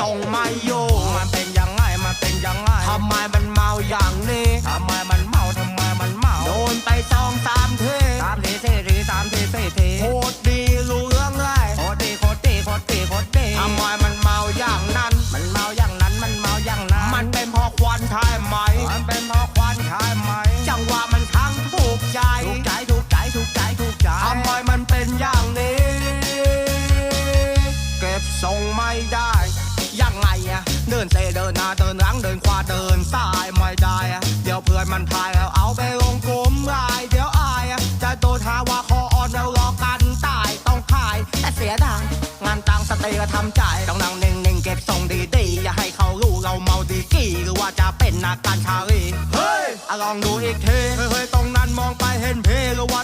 ทรงไม่อยู่มันเป็นยังไงมันเป็นยังไงทำไมมันเมาอย่างนี้ทำไมมันเมาทำไมมันเมาโดนไปสองสามเทสามทีสี่ทีสามทีสี่ทีโคตรดีรู้เรื่องเลยโคตรดีโคตรดีโคตรดีโคตรดีทำไมมันเมาอย่างนั้น มันเมาอย่างนั้นมันเมาอย่างนั้น มันเป็นเพราะควันใช่ไหมมันเป็นเพราะควันใช่ไหมจังหวะมันทั้งถูกใจถูกใจถูกใจถูกใจถูกใจทำไมมันเป็นอย่างนี้ เดินเซเดินหน้าเดินหลังเดินขวาเดินซ้ายไม่ได้เดี๋ยวเพื่อนมันพายแล้วเอาไปลงกลมรายเดี๋ยวอายจะโดนหาว่าคออ่อนแล้วรอกันตายต้องขายแต่เสียดายงานตังสเตย์ก็ทำใจต้องนั่งนิ่งๆเก็บทรงดีๆอย่าให้เขารู้เราเมาดีกี้หรือว่าจะเป็นนักการชาลีเฮ้ยลองดูอีกทีเฮ้ยตรงนั้นมองไปเห็นเพหรือว่า